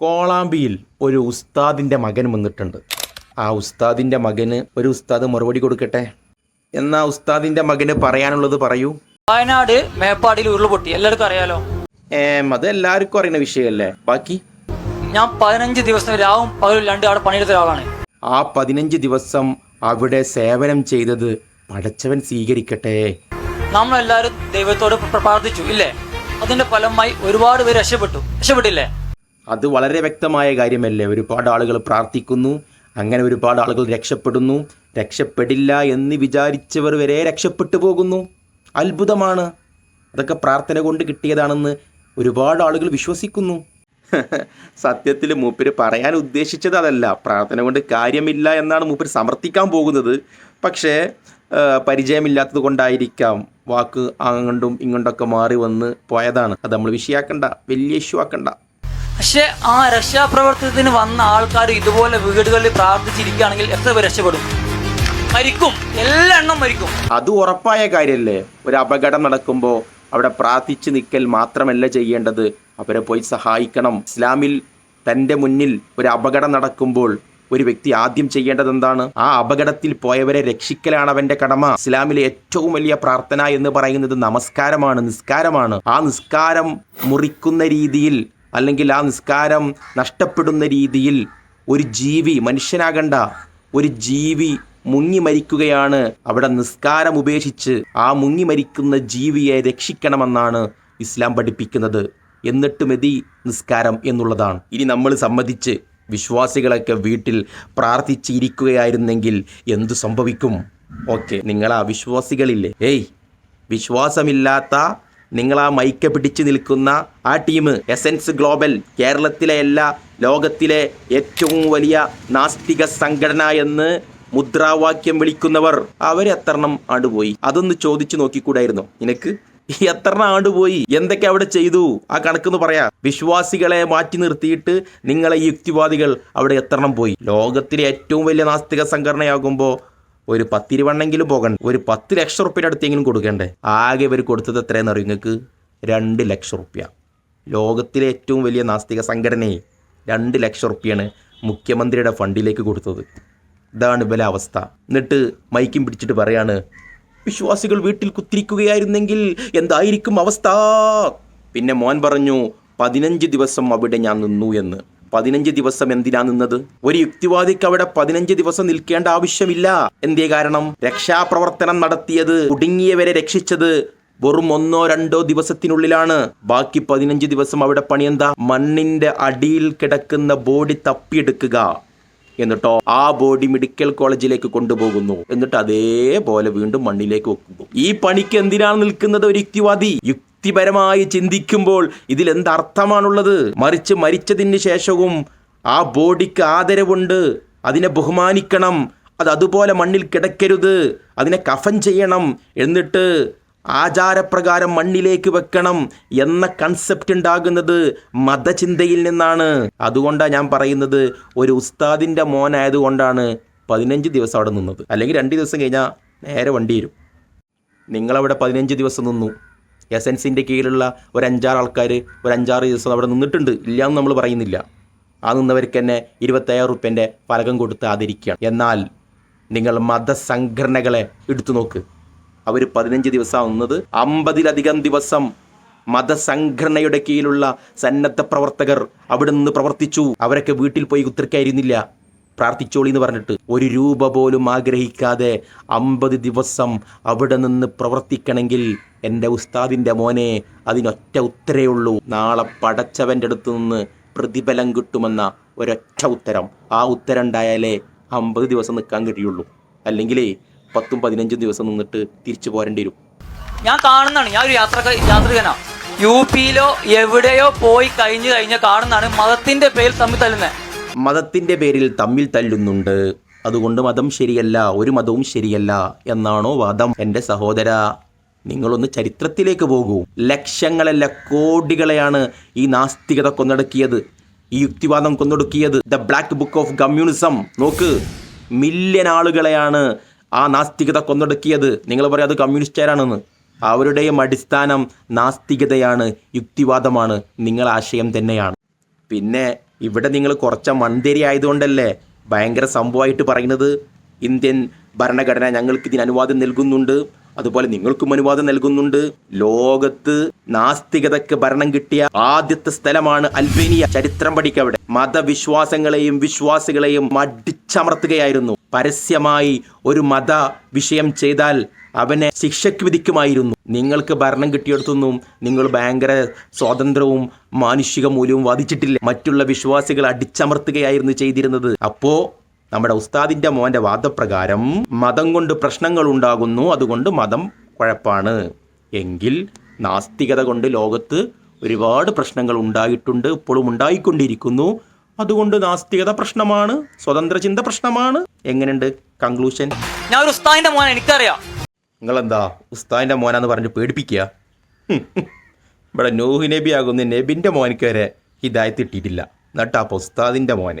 കോളാമ്പിയിൽ ഒരു ഉസ്താദിന്റെ മകൻ വന്നിട്ടുണ്ട്. ആ ഉസ്താദിന്റെ മകന് ഒരു ഉസ്താദ് മറുപടി കൊടുക്കട്ടെ? എന്നാ ഉസ്താദിന്റെ മകന് പറയാനുള്ളത് പറയൂ. വയനാട് മേപ്പാടിയിൽ ഉരുൾപൊട്ടി. എല്ലാവർക്കും അറിയാലോ? ഏം അത് എല്ലാവർക്കും അറിയുന്ന വിഷയമല്ലേ? ബാക്കി? ഞാൻ പതിനഞ്ച് ദിവസം രാവും പകലും രണ്ട് അവിടെ പണിയെടുത്ത ഒരാളാണ്. ആ പതിനഞ്ച് ദിവസം അവിടെ സേവനം ചെയ്തത് പടച്ചവൻ സ്വീകരിക്കട്ടെ. നമ്മളെല്ലാവരും ദൈവത്തോട് പ്ര- പ്രാർത്ഥിച്ചു ഇല്ലേ? അതിന്റെ ഫലമായി ഒരുപാട് പേര് രക്ഷപ്പെട്ടു. രക്ഷപ്പെട്ടില്ലേ? അത് വളരെ വ്യക്തമായ കാര്യമല്ലേ? ഒരുപാട് ആളുകൾ പ്രാർത്ഥിക്കുന്നു അങ്ങനെ ഒരുപാട് ആളുകൾ രക്ഷപ്പെടുന്നു. രക്ഷപ്പെടില്ല എന്ന് വിചാരിച്ചവർ വരെ രക്ഷപ്പെട്ടു പോകുന്നു. അത്ഭുതമാണ്. അതൊക്കെ പ്രാർത്ഥന കൊണ്ട് കിട്ടിയതാണെന്ന് ഒരുപാട് ആളുകൾ വിശ്വസിക്കുന്നു. സത്യത്തിൽ മൂപ്പര് പറയാൻ ഉദ്ദേശിച്ചത് അതല്ല. പ്രാർത്ഥന കൊണ്ട് കാര്യമില്ല എന്നാണ് മൂപ്പര് സമർത്ഥിക്കാൻ പോകുന്നത്. പക്ഷേ പരിചയമില്ലാത്തത് കൊണ്ടായിരിക്കാം വാക്ക് അങ്ങോട്ടും ഇങ്ങോട്ടൊക്കെ മാറി വന്ന് പോയതാണ്. അത് നമ്മൾ വിഷയാക്കണ്ട വലിയ ഇഷ്യൂ ആക്കണ്ട. പക്ഷെ ആ രക്ഷാപ്രവർത്തനത്തിന് വന്ന ആൾക്കാർ ഇതുപോലെ വീടുകളിൽ പ്രാർത്ഥിച്ചിരിക്കുകയാണെങ്കിൽ എത്ര പേര് രക്ഷപ്പെടും? മരിക്കും. എല്ലാ എണ്ണം മരിക്കും. അത് ഉറപ്പായ കാര്യമല്ലേ ഒരു അപകടം നടക്കുമ്പോൾ അവിടെ പ്രാർത്ഥിച്ച് നിൽക്കൽ മാത്രമല്ല ചെയ്യേണ്ടത്. അവരെ പോയി സഹായിക്കണം. ഇസ്ലാമിൽ തന്റെ മുന്നിൽ ഒരു അപകടം നടക്കുമ്പോൾ ഒരു വ്യക്തി ആദ്യം ചെയ്യേണ്ടത് എന്താണ്? ആ അപകടത്തിൽ പോയവരെ രക്ഷിക്കലാണ് അവന്റെ കടമ. ഇസ്ലാമിലെ ഏറ്റവും വലിയ പ്രാർത്ഥന എന്ന് പറയുന്നത് നമസ്കാരമാണ് നിസ്കാരമാണ്. ആ നിസ്കാരം മുറിക്കുന്ന രീതിയിൽ അല്ലെങ്കിൽ ആ നിസ്കാരം നഷ്ടപ്പെടുന്ന രീതിയിൽ ഒരു ജീവി മനുഷ്യനാകണ്ട ഒരു ജീവി മുങ്ങി മരിക്കുകയാണ്. അവിടെ നിസ്കാരം ഉപേക്ഷിച്ച് ആ മുങ്ങി മരിക്കുന്ന ജീവിയെ രക്ഷിക്കണമെന്നാണ് ഇസ്ലാം പഠിപ്പിക്കുന്നത്. എന്നിട്ട് മതി നിസ്കാരം എന്നുള്ളതാണ്. ഇനി നമ്മൾ സമ്മതിച്ച് വിശ്വാസികളൊക്കെ വീട്ടിൽ പ്രാർത്ഥിച്ചിരിക്കുകയായിരുന്നെങ്കിൽ എന്തു സംഭവിക്കും? ഓക്കെ നിങ്ങൾ ആ വിശ്വാസികളില്ലേ? ഏയ് വിശ്വാസമില്ലാത്ത നിങ്ങൾ ആ മൈക്ക പിടിച്ചു നിൽക്കുന്ന ആ ടീം എസൻസ് ഗ്ലോബൽ കേരളത്തിലെ എല്ലാ ലോകത്തിലെ ഏറ്റവും വലിയ നാസ്തിക സംഘടന എന്ന് മുദ്രാവാക്യം വിളിക്കുന്നവർ അവരെത്രണ്ണം ആണ്ടുപോയി. അതൊന്ന് ചോദിച്ചു നോക്കിക്കൂടായിരുന്നു. നിനക്ക്? ഈ എത്ര ആണ്ടുപോയി. എന്തൊക്കെ അവിടെ ചെയ്തു? ആ കണക്ക് കണക്കെന്ന് പറയാ. വിശ്വാസികളെ മാറ്റി നിർത്തിയിട്ട് നിങ്ങളെ യുക്തിവാദികൾ അവിടെ എത്രണ്ണം പോയി. ലോകത്തിലെ ഏറ്റവും വലിയ നാസ്തിക സംഘടനയാകുമ്പോൾ ഒരു പത്തിരുവണ്ണെങ്കിലും പോകണ്ട. ഒരു പത്ത് ലക്ഷം റുപ്യയുടെ അടുത്തെങ്കിലും കൊടുക്കണ്ടേ? ആകെ ഇവർ കൊടുത്തത് എത്രയെന്ന് അറിയും നിങ്ങൾക്ക് രണ്ട് ലക്ഷം റുപ്യ. ലോകത്തിലെ ഏറ്റവും വലിയ നാസ്തിക സംഘടനയെ രണ്ട് ലക്ഷം റുപ്യാണ് മുഖ്യമന്ത്രിയുടെ ഫണ്ടിലേക്ക് കൊടുത്തത്. ഇതാണ് ഇവലെ അവസ്ഥ. എന്നിട്ട് മൈക്കും പിടിച്ചിട്ട് പറയാണ് വിശ്വാസികൾ വീട്ടിൽ കുത്തിരിക്കുകയായിരുന്നെങ്കിൽ എന്തായിരിക്കും അവസ്ഥ? പിന്നെ മോൻ പറഞ്ഞു പതിനഞ്ച് ദിവസം അവിടെ ഞാൻ നിന്നു എന്ന്. പതിനഞ്ച് ദിവസം എന്തിനാ നിന്നത്? ഒരു യുക്തിവാദിക്ക് അവിടെ പതിനഞ്ച് ദിവസം നിൽക്കേണ്ട ആവശ്യമില്ല. എന്തേ കാരണം? രക്ഷാപ്രവർത്തനം നടത്തിയത് കുടുങ്ങിയവരെ രക്ഷിച്ചത് വെറും ഒന്നോ രണ്ടോ ദിവസത്തിനുള്ളിലാണ്. ബാക്കി പതിനഞ്ച് ദിവസം അവിടെ പണിയെന്താ? മണ്ണിന്റെ അടിയിൽ കിടക്കുന്ന ബോഡി തപ്പിയെടുക്കുക. എന്നിട്ടോ ആ ബോഡി മെഡിക്കൽ കോളേജിലേക്ക് കൊണ്ടുപോകുന്നു. എന്നിട്ട് അതേപോലെ വീണ്ടും മണ്ണിലേക്ക് വെക്കുന്നു. ഈ പണിക്ക് എന്തിനാണ് നിൽക്കുന്നത് ഒരു യുക്തിവാദി? യുക്തിപരമായി ചിന്തിക്കുമ്പോൾ ഇതിൽ എന്തർത്ഥമാണുള്ളത് മറിച്ച് മരിച്ചതിന് ശേഷവും ആ ബോഡിക്ക് ആദരവുണ്ട്. അതിനെ ബഹുമാനിക്കണം. അത് അതുപോലെ മണ്ണിൽ കിടക്കരുത്. അതിനെ കഫൻ ചെയ്യണം എന്നിട്ട് ആചാരപ്രകാരം മണ്ണിലേക്ക് വെക്കണം എന്ന കൺസെപ്റ്റ് ഉണ്ടാകുന്നത് മതചിന്തയിൽ നിന്നാണ്. അതുകൊണ്ടാണ് ഞാൻ പറയുന്നത് ഒരു ഉസ്താദിന്റെ മോനായതുകൊണ്ടാണ് പതിനഞ്ച് ദിവസം അവിടെ നിന്നത്. അല്ലെങ്കിൽ രണ്ട് ദിവസം കഴിഞ്ഞാൽ നേരെ വണ്ടി വരും. നിങ്ങളവിടെ പതിനഞ്ച് ദിവസം നിന്നു. എസൻസിന്റെ കീഴിലുള്ള ഒരു അഞ്ചാറ് ആൾക്കാർ ഒരു അഞ്ചാറ് ദിവസം അവിടെ നിന്നിട്ടുണ്ട്. ഇല്ല എന്ന് നമ്മൾ പറയുന്നില്ല. ആ നിന്നവർക്ക് തന്നെ ഇരുപത്തയ്യായിരം റുപ്യന്റെ ഫലകം കൊടുത്ത് ആദരിക്കുകയാണ്. എന്നാൽ നിങ്ങൾ മതസംഘടനകളെ എടുത്തു നോക്ക്. അവർ പതിനഞ്ച് ദിവസം വന്നത് അമ്പതിലധികം ദിവസം മതസംഘടനയുടെ കീഴിലുള്ള സന്നദ്ധ പ്രവർത്തകർ അവിടെ നിന്ന് പ്രവർത്തിച്ചു. അവരൊക്കെ വീട്ടിൽ പോയി കുത്തിരിക്കായിരുന്നില്ല. പ്രാർത്ഥിച്ചോളി എന്ന് പറഞ്ഞിട്ട് ഒരു രൂപ പോലും ആഗ്രഹിക്കാതെ അമ്പത് ദിവസം അവിടെ നിന്ന് പ്രവർത്തിക്കണമെങ്കിൽ എന്റെ ഉസ്താദിന്റെ മോനെ അതിനൊറ്റ ഉത്തരേ ഉള്ളൂ. നാളെ പടച്ചവന്റെ അടുത്ത് നിന്ന് പ്രതിഫലം കിട്ടുമെന്ന ഒരൊറ്റ ഉത്തരം. ആ ഉത്തരം ഉണ്ടായാലേ അമ്പത് ദിവസം നിൽക്കാൻ കഴിയുള്ളൂ. അല്ലെങ്കിലേ പത്തും പതിനഞ്ചും ദിവസം നിന്നിട്ട് തിരിച്ചു പോരേണ്ടി വരും. ഞാൻ കാണുന്നതാണ്. ഞാൻ ഒരു യാത്ര യാത്രികനാ. യു പിയിലോ എവിടെയോ പോയി കഴിഞ്ഞു കഴിഞ്ഞാൽ കാണുന്നതാണ് മതത്തിന്റെ പേരിൽ തമ്മിൽ തല്ലുന്നത്. മതത്തിന്റെ പേരിൽ തമ്മിൽ തല്ലുന്നുണ്ട്. അതുകൊണ്ട് മതം ശരിയല്ല ഒരു മതവും ശരിയല്ല എന്നാണോ വാദം. എന്റെ സഹോദര നിങ്ങളൊന്ന് ചരിത്രത്തിലേക്ക് പോകൂ. ലക്ഷങ്ങളല്ല കോടികളെയാണ് ഈ നാസ്തികത കൊന്നടക്കിയത് ഈ യുക്തിവാദം കൊന്നൊടുക്കിയത്. The black book of communism. നോക്ക് മില്യൺ ആളുകളെയാണ് ആ നാസ്തികത കൊന്നൊടുക്കിയത്. നിങ്ങൾ പറയാം അത് കമ്മ്യൂണിസ്റ്റുകാരാണെന്ന്. അവരുടെയും അടിസ്ഥാനം നാസ്തികതയാണ് യുക്തിവാദമാണ് നിങ്ങൾ ആശയം തന്നെയാണ്. പിന്നെ ഇവിടെ നിങ്ങൾ കുറച്ച മന്ദിരി ആയതുകൊണ്ടല്ലേ ഭയങ്കര സംഭവമായിട്ട് പറയുന്നത്? ഇന്ത്യൻ ഭരണഘടന ഞങ്ങൾക്ക് ഇതിന് അനുവാദം നൽകുന്നുണ്ട്. അതുപോലെ നിങ്ങൾക്കും അനുവാദം നൽകുന്നുണ്ട്. ലോകത്ത് നാസ്തികതയ്ക്ക് ഭരണം കിട്ടിയ ആദ്യത്തെ സ്ഥലമാണ് അൽബേനിയ. ചരിത്രം പഠിക്കവിടെ. മതവിശ്വാസങ്ങളെയും വിശ്വാസികളെയും അടിച്ചമർത്തുകയായിരുന്നു പരസ്യമായി ഒരു മത വിഷയം ചെയ്താൽ അവനെ ശിക്ഷയ്ക്ക് വിധിക്കുമായിരുന്നു. നിങ്ങൾക്ക് ഭരണം കിട്ടിയെടുത്തൊന്നും നിങ്ങൾ ഭയങ്കര സ്വാതന്ത്ര്യവും മാനുഷിക മൂല്യവും വാദിച്ചിട്ടില്ല. മറ്റുള്ള വിശ്വാസികൾ അടിച്ചമർത്തുകയായിരുന്നു ചെയ്തിരുന്നത്. അപ്പോ നമ്മുടെ ഉസ്താദിന്റെ മോന്റെ വാദപ്രകാരം മതം കൊണ്ട് പ്രശ്നങ്ങൾ ഉണ്ടാകുന്നു. അതുകൊണ്ട് മതം കുഴപ്പാണ്. എങ്കിൽ നാസ്തികത കൊണ്ട് ലോകത്ത് ഒരുപാട് പ്രശ്നങ്ങൾ ഉണ്ടായിട്ടുണ്ട്. ഇപ്പോഴും ഉണ്ടായിക്കൊണ്ടിരിക്കുന്നു. അതുകൊണ്ട് നാസ്തികത പ്രശ്നമാണ് സ്വതന്ത്ര ചിന്ത പ്രശ്നമാണ്. എങ്ങനെയുണ്ട് കൺക്ലൂഷൻ? ഞാൻ ഒരു ഉസ്താദിന്റെ മോനെ എനിക്കറിയാം. നിങ്ങളെന്താ ഉസ്താദിന്റെ മോനാന്ന് പറഞ്ഞ് പേടിപ്പിക്കുക. ഇവിടെ നൂഹ് നബി ആകുന്ന നബിന്റെ മോനിക്ക് വരെ ഹിദായത്ത് കിട്ടിയിട്ടില്ല. എന്നിട്ടാ ഉസ്താദിന്റെ മോന്.